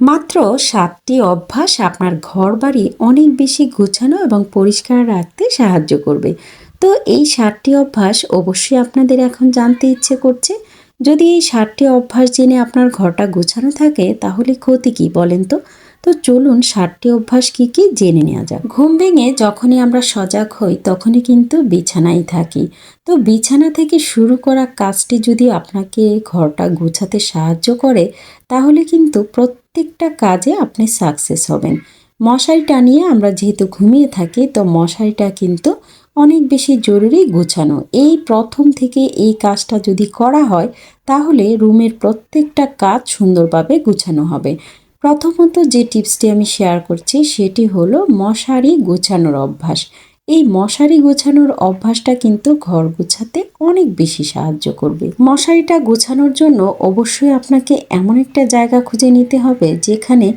মাত্র সাতটি অভ্যাস আপনার ঘর বাড়ি অনেক বেশি গুছানো এবং পরিষ্কার রাখতে সাহায্য করবে। তো এই সাতটি অভ্যাস অবশ্যই আপনাদের এখন জানতে ইচ্ছে করছে। যদি এই সাতটি অভ্যাস জেনে আপনার ঘরটা গোছানো থাকে, তাহলে ক্ষতি কি বলেন তো? তো চলুন সাতটি অভ্যাস কি কি জেনে নেওয়া যাক। ঘুম ভেঙে যখনই আমরা সজাগ হই, তখনই কিন্তু বিছানায় থাকি। তো বিছানা থেকে শুরু করা কাজটি যদি আপনাকে ঘরটা গোছাতে সাহায্য করে, তাহলে কিন্তু প্রত্যেকটা কাজে আপনি সাকসেস হবেন। মশারি টানিয়ে আমরা যেহেতু ঘুমিয়ে থাকি, তো মশারিটা কিন্তু অনেক বেশি জরুরি গোছানো। এই প্রথম থেকে এই কাজটা যদি করা হয়, তাহলে রুমের প্রত্যেকটা কাজ সুন্দরভাবে গোছানো হবে। প্রথমত যে টিপসটি আমি শেয়ার করছি, সেটি হলো মশারি গোছানোর অভ্যাস। এই মশারি গোছানোর অভ্যাসটা কিন্তু ঘর গোছাতে অনেক বেশি সাহায্য করবে। মশারিটা গোছানোর জন্য অবশ্যই আপনাকে এমন একটা জায়গা খুঁজে নিতে হবে যেখানে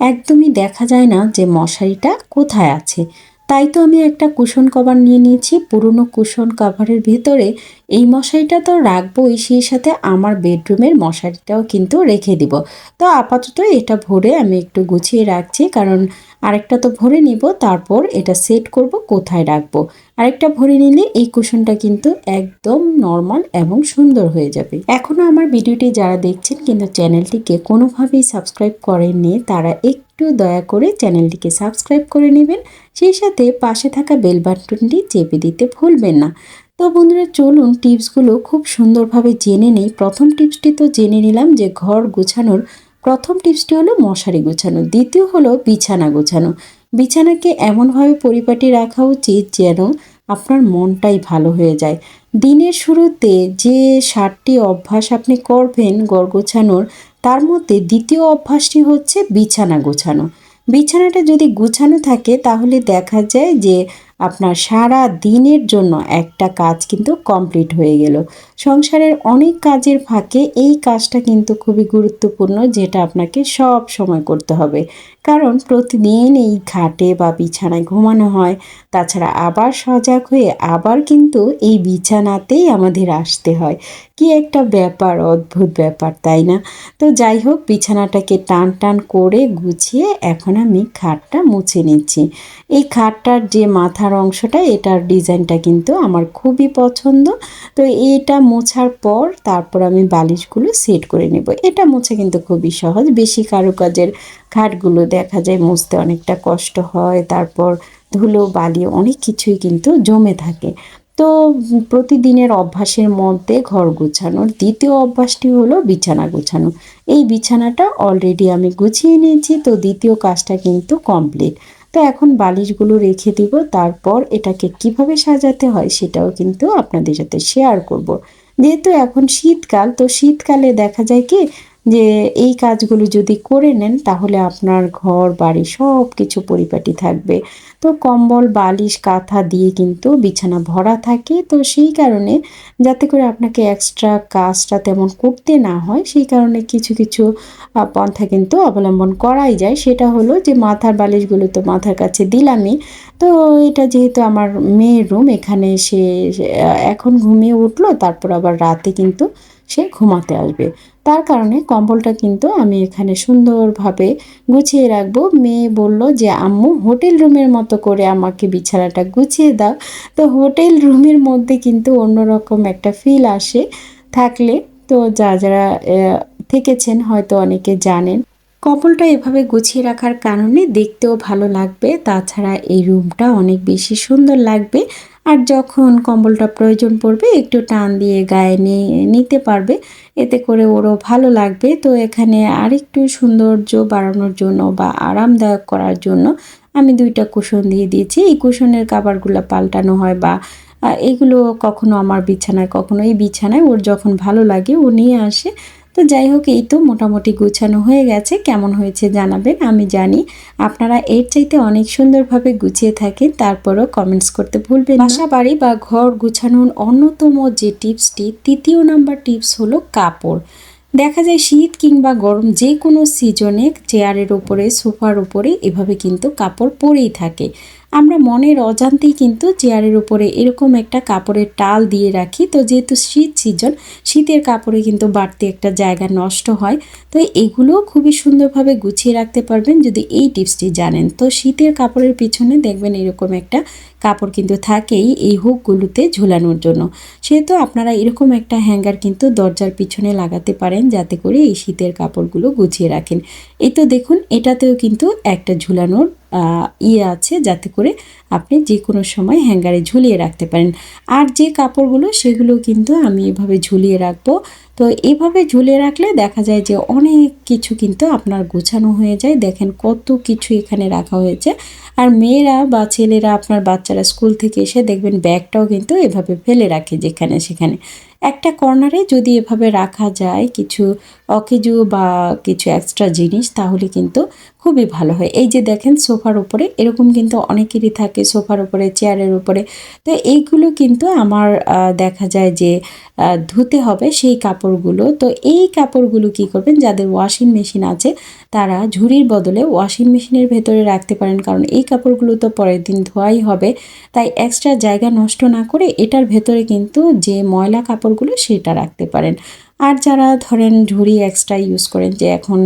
একদমই দেখা যায় না যে মশারিটা কোথায় আছে। তাই তো আমি একটা কুশন কভার নিয়ে নিয়েছি। পুরনো কুশন কভারের ভিতরে এই মশারিটা তো রাখবোই, সেই সাথে আমার বেডরুমের মশারিটাও কিন্তু রেখে দিব। তো আপাতত এটা ভরে আমি একটু গুছিয়ে রাখছি, কারণ আরেকটা তো ভরে নিব, তারপর এটা সেট করব, কোথায় রাখব। আরেকটা ভরে নিলে এই কুশনটা কিন্তু একদম নর্মাল এবং সুন্দর হয়ে যাবে। এখনও আমার ভিডিওটি যারা দেখছেন কিন্তু চ্যানেলটিকে কোনোভাবেই সাবস্ক্রাইব করেননি, তারা একটু দয়া করে চ্যানেলটিকে সাবস্ক্রাইব করে নেবেন। সেই সাথে পাশে থাকা বেল বাটনটি চেপে দিতে ভুলবেন না। তো বন্ধুরা, চলুন টিপসগুলো খুব সুন্দরভাবে জেনে নেই। প্রথম টিপসটি তো জেনে নিলাম যে ঘর গোছানোর প্রথম টিপসটি হলো মশারি গোছানো। দ্বিতীয় হলো বিছানা গোছানো। বিছানাকে এমনভাবে পরিপাটি রাখা উচিত যেন আপনার মনটাই ভালো হয়ে যায়। দিনের শুরুতে যে ষাটটি অভ্যাস আপনি করবেন গড় গোছানোর তার মধ্যে দ্বিতীয় অভ্যাসটি হচ্ছে বিছানা গোছানো। বিছানাটা যদি গুছানো থাকে, তাহলে দেখা যায় যে আপনার সারা দিনের জন্য একটা কাজ কিন্তু কমপ্লিট হয়ে গেল। সংসারের অনেক কাজের ফাঁকে এই কাজটা কিন্তু খুবই গুরুত্বপূর্ণ, যেটা আপনাকে সব সময় করতে হবে। কারণ প্রতিদিন এই ঘাটে বা বিছানায় ঘুমানো হয়, তাছাড়া আবার সজাগ হয়ে আবার কিন্তু এই বিছানাতেই আমাদের আসতে হয়। কি একটা ব্যাপার, অদ্ভুত ব্যাপার, তাই না? তো যাই হোক, বিছানাটাকে টান টান করে গুছিয়ে এখন আমি খাটটা মুছে নিচ্ছি। এই খাটটার যে মাথার অংশটা, এটার ডিজাইনটা কিন্তু আমার খুবই পছন্দ। তো এটা মোছার পর তারপর আমি বালিশগুলো সেট করে নেব। এটা মোছা কিন্তু খুবই সহজ। বেশি কারুকাজের ঘাটগুলো দেখা যায়, মুছতে অনেকটা কষ্ট হয়, তারপর ধুলো, বালি অনেক কিছুই কিন্তু জমে থাকে। তো প্রতিদিনের অভ্যাসের মধ্যে ঘর গুছানোর দ্বিতীয় অভ্যাসটি হলো বিছানা গুছানো। এই বিছানাটা অলরেডি আমি গুছিয়ে নিয়েছি, তো দ্বিতীয় কাজটা কিন্তু কমপ্লিট তো এখন বালিশগুলো রেখে দিব, তারপর এটাকে কীভাবে সাজাতে হয় সেটাও কিন্তু আপনাদের সাথে শেয়ার করব। যেহেতু এখন শীতকাল, তো শীতকালে দেখা যায় কি যে এই কাজগুলো যদি করে নেন, তাহলে আপনার ঘর, বাড়ি সব কিছু পরিপাটি থাকবে। তো কম্বল, বালিশ, কাঁথা দিয়ে কিন্তু বিছানা ভরা থাকে। তো সেই কারণে যাতে করে আপনাকে এক্সট্রা কাজটা তেমন করতে না হয়, সেই কারণে কিছু কিছু পন্থা কিন্তু অবলম্বন করাই যায়। সেটা হলো যে মাথার বালিশগুলো তো মাথার কাছে দিলামই। তো এটা যেহেতু আমার মেয়ের রুম এখানে সে এখন ঘুমিয়ে উঠল, তারপর আবার রাতে কিন্তু সে ঘুমাতে আসবে। তার কারণে কম্বলটা কিন্তু আমি এখানে সুন্দরভাবে গুছিয়ে রাখব। মেয়ে বলল যে, আম্মু, হোটেল রুমের মতো করে আমাকে বিছানাটা গুছিয়ে দাও। তো হোটেল রুমের মধ্যে কিন্তু অন্যরকম একটা ফিল আসে থাকলে। তো যা যারা থেকেছেন হয়তো অনেকে জানেন। কম্বলটা এভাবে গুছিয়ে রাখার কারণে দেখতেও ভালো লাগবে। তাছাড়া এই রুমটা অনেক বেশি সুন্দর লাগবে। আর যখন কম্বলটা প্রয়োজন পড়বে, একটু টান দিয়ে গায়ে নিয়ে, নিতে পারবে। এতে করে ওরও ভালো লাগবে। তো এখানে আরেকটু সৌন্দর্য বাড়ানোর জন্য বা আরামদায়ক করার জন্য আমি দুইটা কুশন দিয়ে দিয়েছি। এই কুশনের কাবারগুলো পাল্টানো হয় বা এগুলো কখনো আমার বিছানায়, কখনো এই বিছানায়, ওর যখন ভালো লাগে ও নিয়ে আসে। তো যাই হোক, এই তো মোটামুটি গুছানো হয়ে গেছে। কেমন হয়েছে জানাবেন আমি জানি। আপনারা এর চাইতে অনেক সুন্দরভাবে গুছিয়ে থাকেন, তারপরও কমেন্টস করতে ভুলবেন বাসা বাড়ি বা ঘর গুছানোর অন্যতম যে টিপসটি, তৃতীয় নাম্বার টিপস হলো কাপড়। দেখা যায় শীত কিংবা গরম যে কোনো সিজনে চেয়ারের ওপরে সোফার ওপরে এভাবে কিন্তু কাপড় পরেই থাকে। আমরা মনের অজান্তেই কিন্তু চেয়ারের উপরে এরকম একটা কাপড়ের টাল দিয়ে রাখি। তো যেহেতু শীত সিজন, শীতের কাপড়ে কিন্তু বাড়তি একটা জায়গা নষ্ট হয়। তো এগুলোও খুবই সুন্দরভাবে গুছিয়ে রাখতে পারবেন যদি এই টিপসটি জানেন। তো শীতের কাপড়ের পিছনে দেখবেন এরকম একটা কাপড় কিন্তু থাকেই এই হুকগুলোতে ঝুলানোর জন্য। সেহেতু আপনারা এরকম একটা হ্যাঙ্গার কিন্তু দরজার পিছনে লাগাতে পারেন, যাতে করে এই শীতের কাপড়গুলো গুছিয়ে রাখেন। এই তো দেখুন, এটাতেও কিন্তু একটা ঝুলানোর ইয়ে আছে, যাতে করে আপনি যে কোনো সময় হ্যাঙ্গারে ঝুলিয়ে রাখতে পারেন। আর যে কাপড়গুলো, সেগুলো কিন্তু আমি এভাবে ঝুলিয়ে রাখব। তো এইভাবে ঝুলিয়ে রাখলে দেখা যায় যে অনেক কিছু কিন্তু আপনার গোছানো হয়ে যায়। দেখেন কত কিছু এখানে রাখা হয়েছে। আর মেয়েরা বা ছেলেরা আপনার বাচ্চারা স্কুল থেকে এসে দেখবেন ব্যাগটাও কিন্তু এভাবে ফেলে রাখে যেখানে সেখানে। একটা কর্নারে যদি এভাবে রাখা যায় কিছু অকেজু বা কিছু এক্সট্রা জিনিস, তাহলে কিন্তু খুবই ভালো হয়। এই যে দেখেন সোফার উপরে, এরকম কিন্তু অনেকেরই থাকে সোফার উপরে, চেয়ারের উপরে। তো এইগুলো কিন্তু আমার দেখা যায় যে ধুতে হবে সেই কাপড়গুলো। তো এই কাপড়গুলো কি করবেন, যাদের ওয়াশিং মেশিন আছে, তারা ঝুড়ির বদলে ওয়াশিং মেশিনের ভেতরে রাখতে পারেন। কারণ এই কাপড়গুলো তো পরের দিন ধোয়াই হবে। তাই এক্সট্রা জায়গা নষ্ট না করে এটার ভেতরে কিন্তু যে ময়লা কাপড়গুলো সেটা রাখতে পারেন। আর যারা ধরেন ঝুড়ি এক্সট্রা ইউজ করেন যে এখন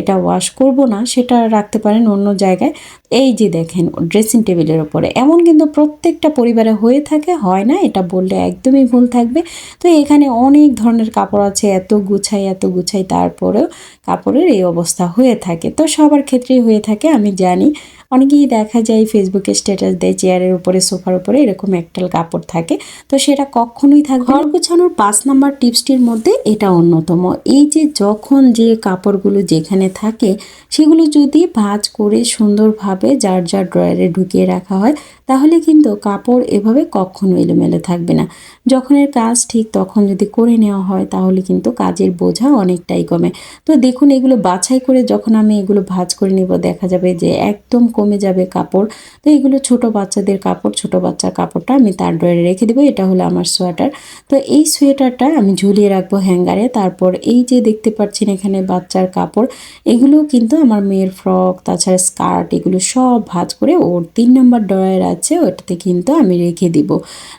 এটা ওয়াশ করব না, সেটা রাখতে পারেন অন্য জায়গায়। এই যে দেখেন ড্রেসিং টেবিলের ওপরে, এমন কিন্তু প্রত্যেকটা পরিবারে হয়ে থাকে, হয় না? এটা বললে একদমই ভুল থাকবে। তো এখানে অনেক ধরনের কাপড় আছে, এত গুছাই এত গুছাই, তারপরেও কাপড়ের এই অবস্থা হয়ে থাকে। তো সবার ক্ষেত্রেই হয়ে থাকে, আমি জানি। অনেকেই দেখা যায় ফেসবুকে স্ট্যাটাস দেয় চেয়ারের উপরে সোফার উপরে, এরকম একটাল কাপড় থাকে। তো সেটা কখনোই থাকবে ঘর গুছানোর পাঁচ নাম্বার টিপসটির মধ্যে এটা অন্যতম। এই যে যখন যে কাপড়গুলো যেখানে থাকে, সেগুলো যদি ভাজ করে সুন্দরভাবে যার যার ড্রয়ারে ঢুকিয়ে রাখা হয়, তাহলে কিন্তু কাপড় এভাবে কখনো এলোমেলো থাকবে না। যখনের কাজ ঠিক তখন যদি করে নেওয়া হয়, তাহলে কিন্তু কাজের বোঝা অনেকটাই কমে। তো দেখুন, এগুলো বাছাই করে যখন আমি এগুলো ভাজ করে নেব, দেখা যাবে যে একদম কমে যাবে কাপড়। তো এগুলো ছোট বাচ্চাদের কাপড়, ছোট বাচ্চার কাপড়টা আমি তার ড্রয়ারে রেখে দেবো। এটা হলো আমার সোয়েটার। তো এই সোয়েটারটা আমি ঝুলিয়ে রাখব হ্যাঙ্গারে। তারপর এই যে দেখতে পাচ্ছেন এখানে বাচ্চার কাপড় এগুলো কিন্তু আমার মেয়ের ফ্রক, তাছাড়া স্কার্ট, এগুলো সব ভাজ করে ওর তিন নম্বর ড্রয়ার আছে, ওটাতে কিন্তু আমি রেখে দিব।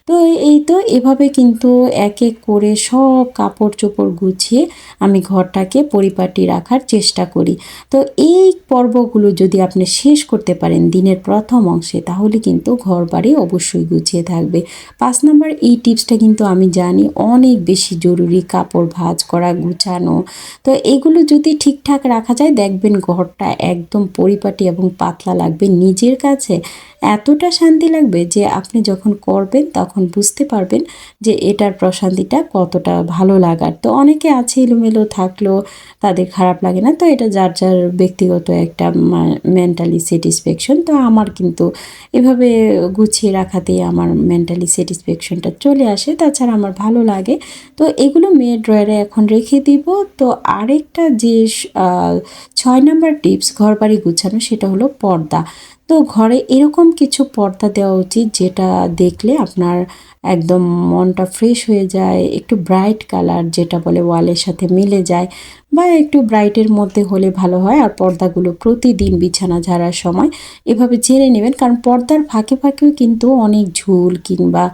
তো এই তো এভাবে কিন্তু এক এক করে সব কাপড় চোপড় গুছিয়ে আমি ঘরটাকে পরিপাটি রাখার চেষ্টা করি। তো এই পর্বগুলো যদি আপনি শেষ করতে পারেন দিনের প্রথম অংশে, তাহলে কিন্তু ঘর বাড়ি অবশ্যই গুছিয়ে থাকবে। পাঁচ নাম্বার, এই টিপসটা কিন্তু আমি জানি অনেক বেশি জরুরি, কাপড় ভাজ করা, গুছানো। তো এগুলো যদি ঠিকঠাক রাখা যায়, দেখবেন ঘরটা একদম পরিপাটি এবং পাতলা লাগবে নিজের কাছে। এতটা শান্তি লাগবে যে আপনি যখন করবেন, তখন বুঝতে পারবেন যে এটার প্রশান্তিটা কতটা ভালো লাগার। তো অনেকে আছে এলোমেলো থাকলেও তাদের খারাপ লাগে না। তো এটা যার যার ব্যক্তিগত একটা মেন্টালি স্যাটিসফ্যাকশন তো আমার কিন্তু এভাবে গুছিয়ে রাখাতেই আমার মেন্টালি স্যাটিসফ্যাকশনটা চলে আসে। তাছাড়া আমার ভালো লাগে। তো এগুলো মেয়ের ড্রয়ারে এখন রেখে দিব। তো আরেকটা যে ছয় নম্বর টিপস ঘর বাড়ি গুছানো, সেটা হলো পর্দা। তো ঘরে এরকম কিছু পর্দা দেওয়া উচিত, যেটা দেখলে আপনার একদম মনটা ফ্রেশ হয়ে যায়, একটু ব্রাইট কালার যেটা বলে ওয়ালের সাথে মিলে যায়। বা একটু ব্রাইটের মধ্যে হলে ভালো হয় আর পর্দাগুলো প্রতিদিন বিছানা ঝাড়ার সময় এভাবে ঝেড়ে নেবেন। কারণ পর্দার ফাঁকে ফাঁকেও কিন্তু অনেক ঝুল কিংবা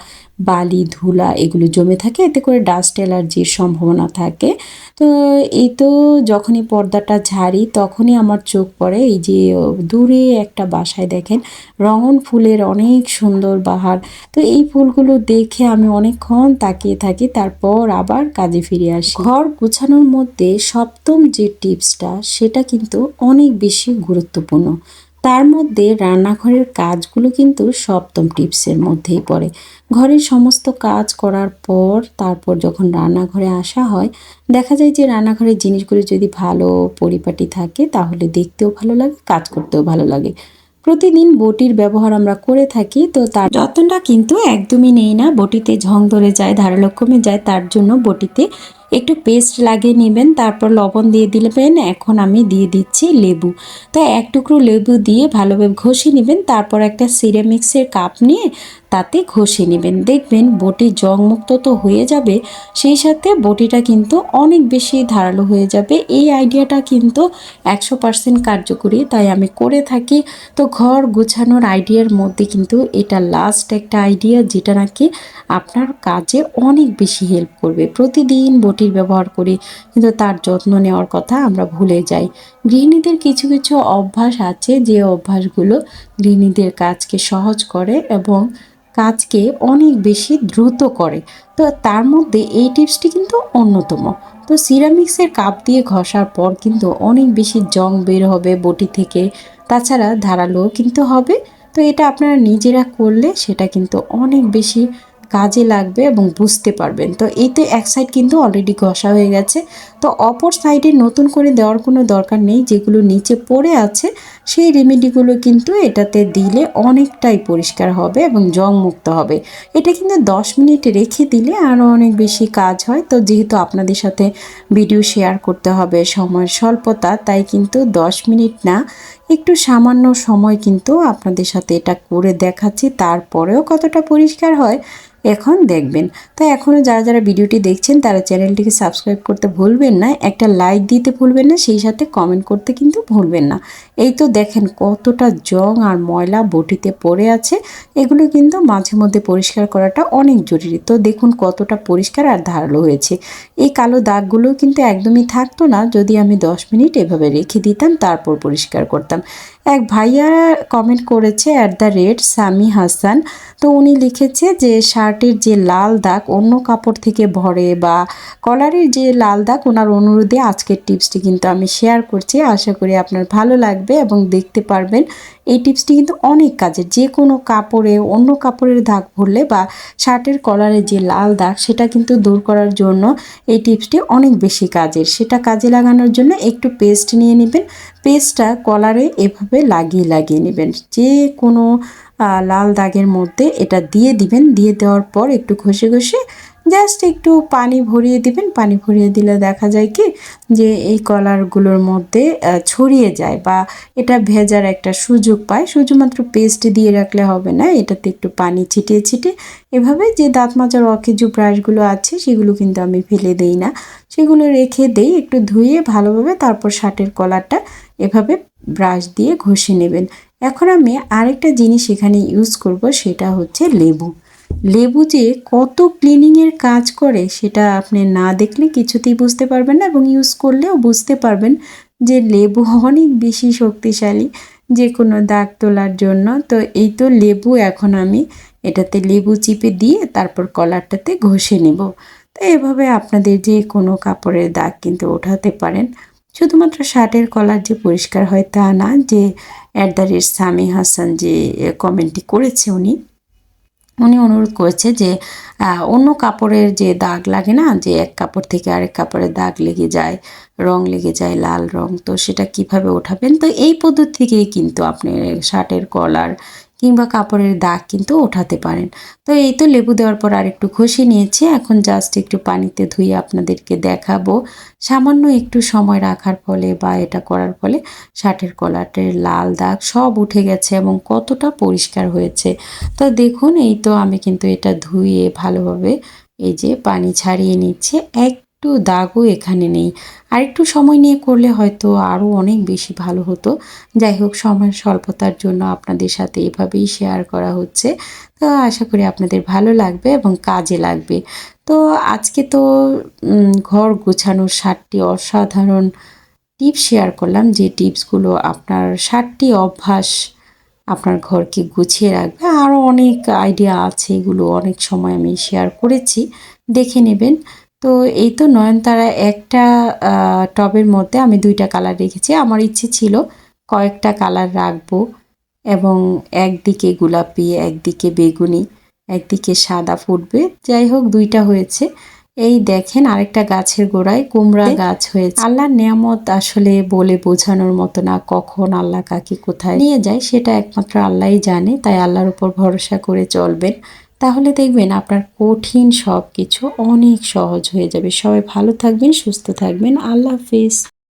বালি, ধুলা এগুলো জমে থাকে। এতে করে ডাস্ট অ্যালার্জির সম্ভাবনা থাকে। তো এই তো যখনই পর্দাটা ঝাড়ি, তখনই আমার চোখ পড়ে। এই যে দূরে একটা বাসায় দেখেন, রঙন ফুলের অনেক সুন্দর বাহার। তো এই ফুলগুলো দেখে আমি অনেকক্ষণ তাকিয়ে থাকি, তারপর আবার কাজে ফিরে আসি। ঘর গুছানোর মধ্যে সপ্তম যে টিপসটা, সেটা কিন্তু অনেক বেশি গুরুত্বপূর্ণ। তার মধ্যে রান্নাঘরের কাজগুলো কিন্তু সপ্তম টিপসের মধ্যেই পড়ে। ঘরের সমস্ত কাজ করার পর তারপর যখন রান্নাঘরে আসা হয়, দেখা যায় যে রান্নাঘরের জিনিসগুলো যদি ভালো পরিপাটি থাকে, তাহলে দেখতেও ভালো লাগে, কাজ করতেও ভালো লাগে। প্রতিদিন বটির ব্যবহার আমরা করে থাকি, তো তার যত্নটা কিন্তু একদমই নেই না। বটিতে ঝং ধরে যায়, ধারালো কমে যায়, তার জন্য বটিতে একটু পেস্ট লাগিয়ে নেবেন, তারপর লবণ দিয়ে দিলেন এখন আমি দিয়ে দিচ্ছি লেবু। তো এক টুকরো লেবু দিয়ে ভালোভাবে ঘষে নেবেন, তারপর একটা সিরামিক্সের কাপ নিয়ে তাতে ঘষে নেবেন। দেখবেন বটি জংমুক্ত তো হয়ে যাবে, সেই সাথে বটিটা কিন্তু অনেক বেশি ধারালো হয়ে যাবে। এই আইডিয়াটা কিন্তু একশো পার্সেন্ট কার্যকরী, তাই আমি করে থাকি। তো ঘর গুছানোর আইডিয়ার মধ্যে কিন্তু এটা লাস্ট একটা আইডিয়া, যেটা নাকি আপনার কাজে অনেক বেশি হেল্প করবে। প্রতিদিন বটির ব্যবহার করি, কিন্তু তার যত্ন নেওয়ার কথা আমরা ভুলে যাই। গৃহিণীদের কিছু কিছু অভ্যাস আছে, যে অভ্যাসগুলো গৃহিণীদের কাজকে সহজ করে এবং কাজকে অনেক বেশি দ্রুত করে। তো তার মধ্যে এই টিপসটি কিন্তু অন্যতম। তো সিরামিক্সের কাপ দিয়ে ঘষার পর কিন্তু অনেক বেশি জং বের হবে বটি থেকে। তাছাড়া ধারালো কিন্তু হবে। তো এটা আপনারা নিজেরা করলে সেটা কিন্তু অনেক বেশি কাজে লাগবে এবং বুঝতে পারবেন। তো এতে এক সাইড কিন্তু অলরেডি ঘষা হয়ে গেছে। তো অপর সাইডে নতুন করে দেওয়ার কোনো দরকার নেই। যেগুলো নিচে পড়ে আছে, সেই রেমেডিগুলো কিন্তু এটাতে দিলে অনেকটাই পরিষ্কার হবে এবং জং মুক্ত হবে। এটা কিন্তু দশ মিনিট রেখে দিলে আরও অনেক বেশি কাজ হয়। তো যেহেতু আপনাদের সাথে ভিডিও শেয়ার করতে হবে, সময় স্বল্পতা, তাই কিন্তু দশ মিনিট না। একটু সামান্য সময় কিন্তু আপনাদের সাথে এটা করে দেখাচ্ছি, তারপরেও কতটা পরিষ্কার হয় এখন দেখবেন। তো এখনও যারা যারা ভিডিওটি দেখছেন, তারা চ্যানেলটিকে সাবস্ক্রাইব করতে ভুলবেন না, একটা লাইক দিতে ভুলবেন না, সেই সাথে কমেন্ট করতে কিন্তু ভুলবেন না। এই তো দেখেন কতটা জং আর ময়লা বটিতে পড়ে আছে। এগুলো কিন্তু মাঝে মধ্যে পরিষ্কার করাটা অনেক জরুরি। তো দেখুন কতটা পরিষ্কার আর ধারালো হয়েছে। এই কালো দাগগুলো কিন্তু একদমই থাকতো না। যদি আমি দশ মিনিট এভাবে রেখে দিতাম, তারপর পরিষ্কার করতাম। এক ভাইয়া কমেন্ট করেছে at the rate Sami Hasan. তো উনি লিখেছে যে শার্টের যে লাল দাগ অন্য কাপড় থেকে ভরে বা কলারের যে লাল দাগ ওনার অনুরোধে আজকের টিপসটি কিন্তু আমি শেয়ার করছি। আশা করি আপনার ভালো লাগবে এবং দেখতে পারবেন এই টিপসটি কিন্তু অনেক কাজের। যে কোনো কাপড়ে, অন্য কাপড়ের দাগ ভরলে বা শার্টের কলারে যে লাল দাগ, সেটা কিন্তু দূর করার জন্য এই টিপসটি অনেক বেশি কাজের। সেটা কাজে লাগানোর জন্য একটু পেস্ট নিয়ে নেবেন। পেস্টটা কলারে এভাবে লাগিয়ে লাগিয়ে নেবেন। যে কোনো লাল দাগের মধ্যে এটা দিয়ে দিবেন। দিয়ে দেওয়ার পর একটু ঘষে ঘষে জাস্ট একটু পানি ভরিয়ে দিবেন, পানি ভরিয়ে দিলে দেখা যায় কি যে এই কলারগুলোর মধ্যে ছড়িয়ে যায় বা এটা ভেজার একটা সুযোগ পায়। শুধুমাত্র পেস্ট দিয়ে রাখলে হবে না, এটাতে একটু পানি ছিটিয়ে ছিটিয়ে। এভাবে যে দাঁত মাজার অকেজু ব্রাশগুলো আছে, সেগুলো কিন্তু আমি ফেলে দেই না। সেগুলো রেখে দেই, একটু ধুয়ে ভালোভাবে তারপর শার্টের কলারটা এভাবে ব্রাশ দিয়ে ঘষে নেবেন। এখন আমি আরেকটা জিনিস এখানে ইউজ করব, সেটা হচ্ছে লেবু। লেবু যে কত ক্লিনিংয়ের কাজ করে, সেটা আপনি না দেখলে কিছুতেই বুঝতে পারবেন না এবং ইউজ করলেও বুঝতে পারবেন যে লেবু অনেক বেশি শক্তিশালী যে কোনো দাগ তোলার জন্য। তো এই তো লেবু এখন আমি এটাতে লেবু চিপে দিয়ে তারপর কলারটাতে ঘষে নেব। তো এভাবে আপনাদের যে কোনো কাপড়ের দাগ কিন্তু ওঠাতে পারেন। শুধুমাত্র শার্টের কলার যে পরিষ্কার হয় তা না, যে at the rate Sami Hasan যে কমেন্টটি করেছে উনি উনি অনুরোধ করেছে যে অন্য কাপড়ের যে দাগ লাগে না, যে এক কাপড় থেকে আরেক কাপড়ে দাগ লেগে যায়, রং লেগে যায়, লাল রং, তো সেটা কীভাবে ওঠাবেন? তো এই পদ্ধতি থেকেই কিন্তু আপনি শার্টের কলার কিংবা কাপড়ের দাগ কিন্তু ওঠাতে পারেন। তো এই তো লেবু দেওয়ার পর আর একটু ঘষে নিয়েছি। এখন জাস্ট একটু পানিতে ধুয়ে আপনাদেরকে দেখাবো। সামান্য একটু সময় রাখার ফলে বা এটা করার ফলে শার্টের কলাটের লাল দাগ সব উঠে গেছে এবং কতটা পরিষ্কার হয়েছে। তো দেখুন, এই তো আমি কিন্তু এটা ধুয়ে ভালোভাবে এই যে পানি ছাড়িয়ে নিচ্ছে। এক একটু দাগও এখানে নেই। আর একটু সময় নিয়ে করলে হয়তো আরও অনেক বেশি ভালো হতো। যাই হোক সময় স্বল্পতার জন্য আপনাদের সাথে এভাবেই শেয়ার করা হচ্ছে। তো আশা করি আপনাদের ভালো লাগবে এবং কাজে লাগবে। তো আজকে তো ঘর গোছানোর সাতটি অসাধারণ টিপস শেয়ার করলাম। যে টিপসগুলো আপনার সাতটি অভ্যাস আপনার ঘরকে গুছিয়ে রাখবে। আরও অনেক আইডিয়া আছে, এগুলো অনেক সময় আমি শেয়ার করেছি। দেখে নেবেন। তো এই তো নয়নতারা একটা টবের মধ্যে আমি দুইটা কালার রেখেছি। আমার ইচ্ছে ছিল কয়েকটা কালার রাখব এবং একদিকে গোলাপি, একদিকে বেগুনি, একদিকে সাদা ফুটবে। যাই হোক, দুইটা হয়েছে। এই দেখেন আরেকটা গাছের গোড়ায় কুমড়া গাছ হয়েছে। আল্লাহর নিয়ামত আসলে বলে বোঝানোর মতো না কখন আল্লাহ কাকে কোথায় নিয়ে যায়, সেটা একমাত্র আল্লাহই জানে। তাই আল্লাহর উপর ভরসা করে চলবেন। তাহলে দেখবেন আপনার কঠিন সব কিছু অনেক সহজ হয়ে যাবে। সবাই ভালো থাকবেন, সুস্থ থাকবেন। আল্লাহ হাফিজ।